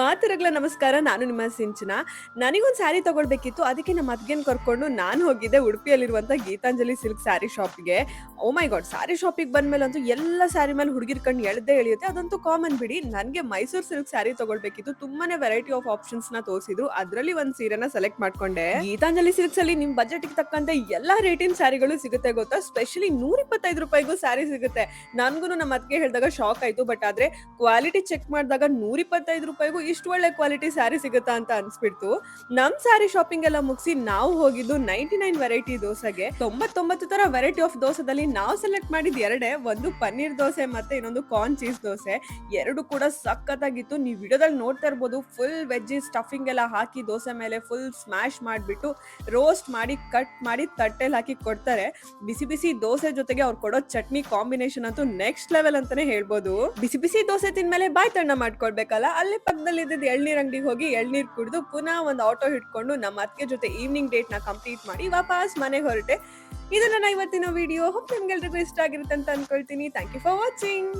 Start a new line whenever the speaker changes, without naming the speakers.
ಮಾತರಗಳ ನಮಸ್ಕಾರ, ನಾನು ನಿಮ್ಮ ಸಿಂಚನ. ನನಗೊಂದು ಸ್ಯಾರಿ ತಗೊಳ್ಬೇಕಿತ್ತು, ಅದಕ್ಕೆ ನಮ್ಮ ಅದ್ಗೆನ್ ಕರ್ಕೊಂಡು ನಾನು ಹೋಗಿದ್ದೆ ಉಡುಪಿಯಲ್ಲಿರುವಂತ ಗೀತಾಂಜಲಿ ಸಿಲ್ಕ್ ಸ್ಯಾರಿ ಶಾಪ್ಗೆ. ಓ ಮೈ ಗಾಡ್ ಸ್ಯಾರಿ ಶಾಪಿಗೆ ಬಂದ್ಮೇಲಂತೂ ಎಲ್ಲ ಸ್ಯಾರಿ ಮೇಲೆ ಹುಡುಗಿರ್ ಕಣ್ಣು ಎಳ್ದೇ ಎಳಿಯುತ್ತೆ. ಅದಂತೂ ಕಾಮನ್ ಬಿಡಿ. ನನಗೆ ಮೈಸೂರು ಸಿಲ್ಕ್ ಸ್ಯಾರಿ ತಗೊಳ್ಬೇಕಿತ್ತು. ತುಂಬಾನೇ ವೆರೈಟಿ ಆಫ್ ಆಪ್ಷನ್ಸ್ನ ತೋರಿಸಿದ್ರು. ಅದರಲ್ಲಿ ಒಂದು ಸೀರೆನ ಸೆಲೆಕ್ಟ್ ಮಾಡ್ಕೊಂಡೆ. ಗೀತಾಂಜಲಿ ಸಿಲ್ಕ್ಸ್ ಅಲ್ಲಿ ನಿಮ್ ಬಜೆಟ್ ತಕ್ಕಂತೆ ಎಲ್ಲಾ ರೇಟಿನ ಸ್ಯಾರಿಗಳು ಸಿಗುತ್ತೆ ಗೊತ್ತಾ? ಸ್ಪೆಷಲಿ ನೂರ ಇಪ್ಪತ್ತೈದು ರೂಪಾಯಿಗೂ ಸ್ಯಾರಿ ಸಿಗುತ್ತೆ. ನನ್ಗೂ ನಮ್ಮ ಅದ್ಗೆ ಹೇಳಿದಾಗ ಶಾಕ್ ಆಯ್ತು. ಬಟ್ ಆದ್ರೆ ಕ್ವಾಲಿಟಿ ಚೆಕ್ ಮಾಡಿದಾಗ ನೂರ ಇಪ್ಪತ್ತೈದು ರೂಪಾಯಿಗೂ ಇಷ್ಟು ಒಳ್ಳೆ ಕ್ವಾಲಿಟಿ ಸ್ಯಾರಿ ಸಿಗುತ್ತಾ ಅಂತ ಅನ್ಸ್ಬಿಡ್ತು. ನಮ್ ಸ್ಯಾರಿ ಶಾಪಿಂಗ್ ಎಲ್ಲ ಮುಗಿಸಿ ನಾವು ಹೋಗಿದ್ದು ನೈಂಟಿ ನೈನ್ ವೆರೈಟಿ ದೋಸೆಗೆ. ತೊಂಬತ್ತೊಂಬತ್ತು ತರ ವೆರೈಟಿ ಆಫ್ ದೋಸೆದಲ್ಲಿ ನಾವು ಸೆಲೆಕ್ಟ್ ಮಾಡಿದ ಎರಡೇ, ಒಂದು ಪನ್ನೀರ್ ದೋಸೆ ಮತ್ತೆ ಇನ್ನೊಂದು ಕಾರ್ನ್ ಚೀಸ್ ದೋಸೆ. ಎರಡು ಕೂಡ ಸಖತ್ತಾಗಿತ್ತು. ನೀವು ವಿಡಿಯೋದಲ್ಲಿ ನೋಡ್ತಾ ಇರ್ಬೋದು ಫುಲ್ ವೆಜ್ ಸ್ಟಫಿಂಗ್ ಎಲ್ಲ ಹಾಕಿ ದೋಸೆ ಮೇಲೆ ಫುಲ್ ಸ್ಮ್ಯಾಶ್ ಮಾಡಿಬಿಟ್ಟು ರೋಸ್ಟ್ ಮಾಡಿ ಕಟ್ ಮಾಡಿ ತಟ್ಟೆಲ್ ಹಾಕಿ ಕೊಡ್ತಾರೆ. ಬಿಸಿ ಬಿಸಿ ದೋಸೆ ಜೊತೆಗೆ ಅವ್ರು ಕೊಡೋ ಚಟ್ನಿ ಕಾಂಬಿನೇಷನ್ ಅಂತೂ ನೆಕ್ಸ್ಟ್ ಲೆವೆಲ್ ಅಂತಾನೆ ಹೇಳ್ಬೋದು. ಬಿಸಿ ಬಿಸಿ ದೋಸೆ ತಿಂದ್ಮೇಲೆ ಬಾಯ್ ತಣ್ಣ ಮಾಡ್ಕೊಳ್ಬೇಕಲ್ಲ? ಅಲ್ಲೇ ಪಕ್ಕದಲ್ಲಿ ಇದ್ದಿದ್ದು ಎಳ್ನೀರ್ ಅಂಗಡಿಗೆ ಹೋಗಿ ಎಳ್ನೀರ್ ಕುಡಿದು ಪುನಃ ಒಂದು ಆಟೋ ಹಿಡ್ಕೊಂಡು ನಮ್ಮ ಅತ್ತಿಗೆ ಜೊತೆ ಈವ್ನಿಂಗ್ ಡೇಟ್ನ ಕಂಪ್ಲೀಟ್ ಮಾಡಿ ವಾಪಸ್ ಮನೆಗೆ ಹೊರಟೆ. ಇದು ನನ್ನ ಇವತ್ತಿನ ವಿಡಿಯೋ ಹೋಪ್ ನಿಮ್ಗೆಲ್ರಿಗೂ ಇಷ್ಟ ಆಗಿರುತ್ತೆ ಅಂತ ಅನ್ಕೊಳ್ತೀನಿ. Thank you for watching